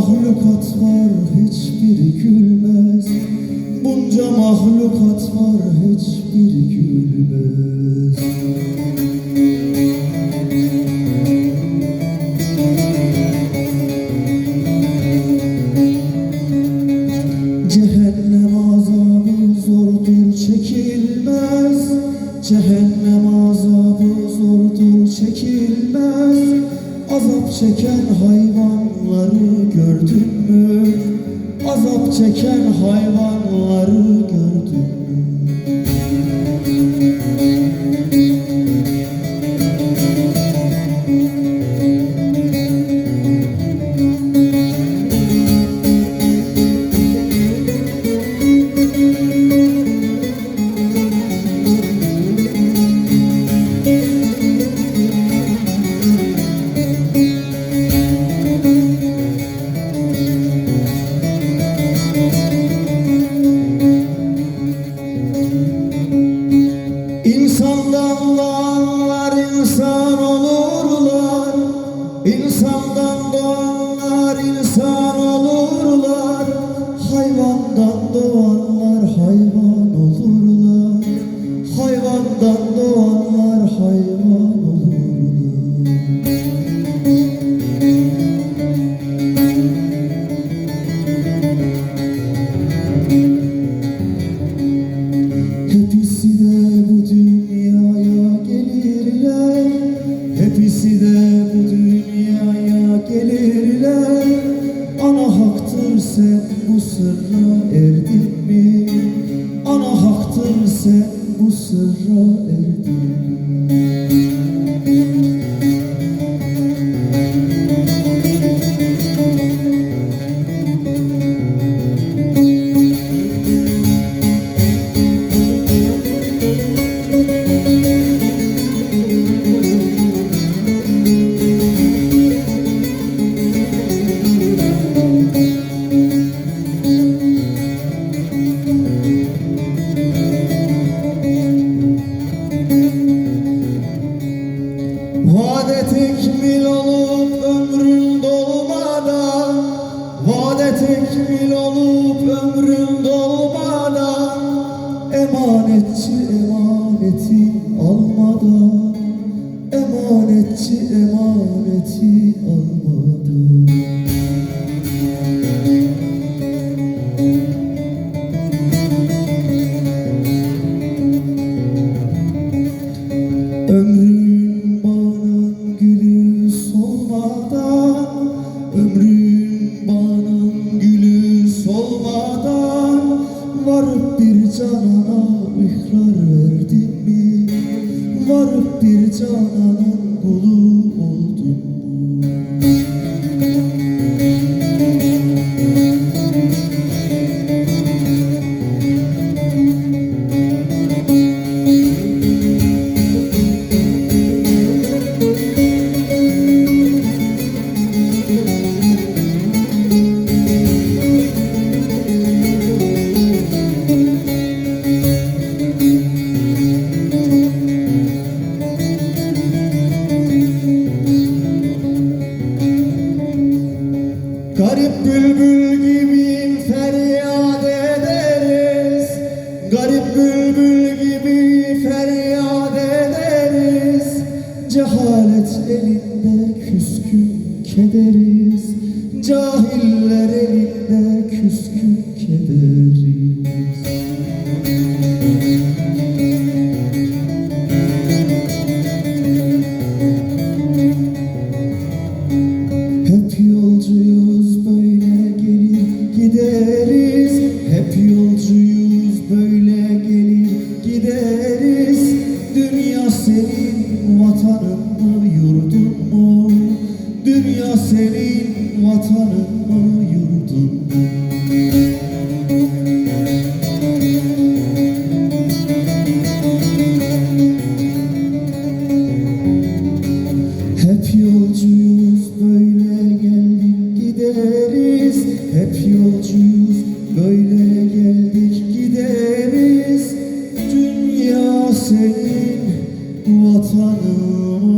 mahlukat var hiçbiri gülmez. Bunca mahlukat var hiçbiri gülmez. Çeken hayvanları İnsandan doğanlar insan olurlar. Hayvandan doğanlar to tekmil olup ömrün dolmadan Vade tekmil olup ömrün dolmadan Emanetçi emaneti almadan Emanetçi emaneti almadan Cehalet elinde küskün kederiz. Cahiller elinde küskün kederiz. Hep yolcuyuz böyle gelir gideriz. Hep yolcuyuz böyle gelir gideriz. Dünya senin vatanın mı yurdun mu? Dünya senin vatanın vatanım.